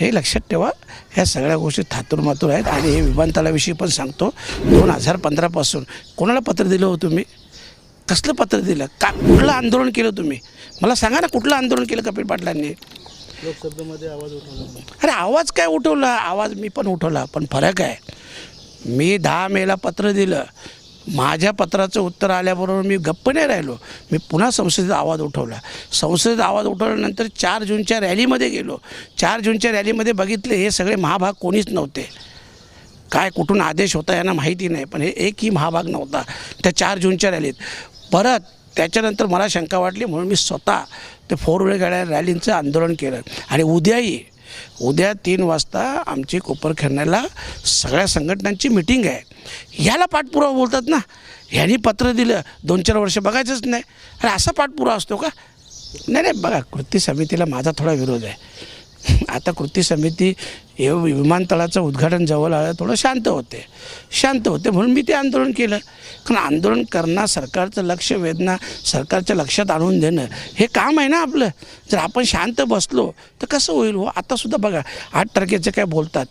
हे लक्षात ठेवा ह्या सगळ्या गोष्टी थातूरमातूर आहेत आणि हे विमानतळाविषयी पण सांगतो. दोन हजार पंधरापासून कोणाला पत्र दिलं हो तुम्ही? कसलं पत्र दिलं? का कुठलं आंदोलन केलं तुम्ही? मला सांगा ना कुठलं आंदोलन केलं कपिल पाटलांनी? लोकसभेमध्ये आवाज उठवला अरे आवाज काय उठवला? आवाज मी पण उठवला पण फरक आहे. मी दहा मेला पत्र दिलं माझ्या पत्राचं उत्तर आल्याबरोबर मी गप्प नाही राहिलो. मी पुन्हा संसदेत आवाज उठवला. संसदेत आवाज उठवल्यानंतर चार जूनच्या रॅलीमध्ये गेलो. चार जूनच्या रॅलीमध्ये बघितले हे सगळे महाभाग कोणीच नव्हते. काय कुठून आदेश होता यांना माहिती नाही पण हे एकही महाभाग नव्हता त्या चार जूनच्या रॅलीत. परत त्याच्यानंतर मला शंका वाटली म्हणून मी स्वतः ते फोर व्हीलर गाड्या रॅलींचं आंदोलन केलं. आणि उद्याही उद्या तीन वाजता आमची कोपरखेरण्याला सगळ्या संघटनांची मिटिंग आहे. याला पाठपुरावा बोलतात ना. ह्यांनी पत्र दिलं. दोन चार वर्ष बघायचंच नाही. अरे असा पाठपुरावा असतो का? नाही नाही बघा कृती समितीला माझा थोडा विरोध आहे. आता कृती समिती हे विमानतळाचं उद्घाटन जवळ आलं थोडं शांत होते. शांत होते म्हणून मी ते आंदोलन केलं. कारण आंदोलन करणं सरकारचं लक्ष वेदना सरकारच्या लक्षात आणून देणं हे काम आहे ना आपलं. जर आपण शांत बसलो तर कसं होईल हो? आतासुद्धा बघा आठ तारखेचं काय बोलतात.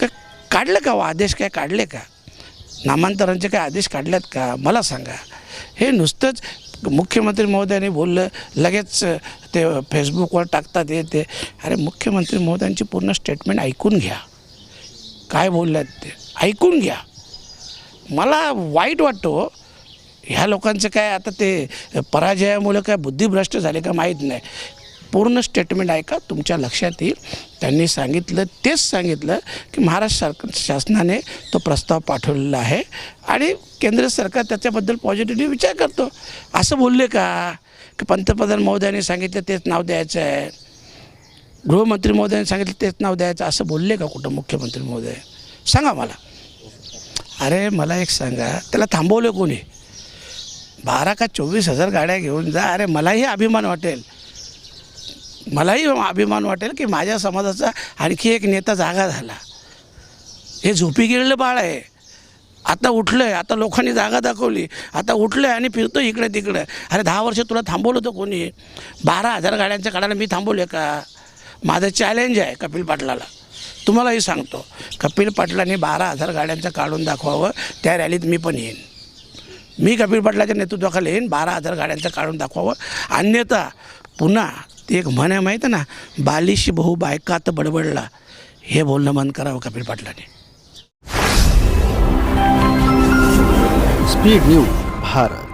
का काढलं का हो? आदेश काय काढले का? नामांतरांचे काय आदेश काढल्यात का? मला सांगा. हे नुसतंच मुख्यमंत्री महोदयाने बोललं लगेच ते फेसबुकवर टाकतात हे ते. अरे मुख्यमंत्री महोदयांची पूर्ण स्टेटमेंट ऐकून घ्या. काय बोलल्यात ते? ऐकून घ्या. मला वाईट वाटतो ह्या लोकांचं काय आता ते पराजयामुळे काय बुद्धिभ्रष्ट झाले का माहीत नाही. पूर्ण स्टेटमेंट ऐका तुमच्या लक्षात येईल. त्यांनी सांगितलं तेच सांगितलं की महाराष्ट्र सरकार शासनाने तो प्रस्ताव पाठवलेला आहे आणि केंद्र सरकार त्याच्याबद्दल पॉझिटिव्ह विचार करतो. असं बोलले का? पंतप्रधान महोदयाने सांगितलं तेच नाव द्यायचं आहे. गृहमंत्री महोदयाने सांगितलं तेच नाव द्यायचं असं बोलले का कुठं मुख्यमंत्री महोदय? सांगा मला. अरे मला एक सांगा. त्याला थांबवलं कोणी? बारा का चोवीस हजार गाड्या घेऊन जा. अरे मलाही अभिमान वाटेल. मलाही अभिमान वाटेल की माझ्या समाजाचा आणखी एक नेता जागा झाला. हे झोपी गेलेलं बाळ आहे. आता उठलं आहे आता लोकांनी जागा दाखवली आता उठलं आहे आणि फिरतो इकडे तिकडे. अरे दहा वर्ष तुला थांबवलं होतं कोणी? बारा हजार गाड्यांच्या काढायला मी थांबवले का? माझं चॅलेंज आहे कपिल पाटलाला. तुम्हालाही सांगतो कपिल पाटलांनी बारा हजार गाड्यांचं काढून दाखवावं त्या रॅलीत मी पण येईन. मी कपिल पाटलाच्या नेतृत्वाखाली येईन बारा हजार गाड्यांचं काढून दाखवावं. अन्यथा पुन्हा ते एक म्हण आहे माहीत आहे ना बालिशी बहु बायकात बडबडला. हे बोलणं बंद करावं कपिल पाटलाने. Speed news Bharat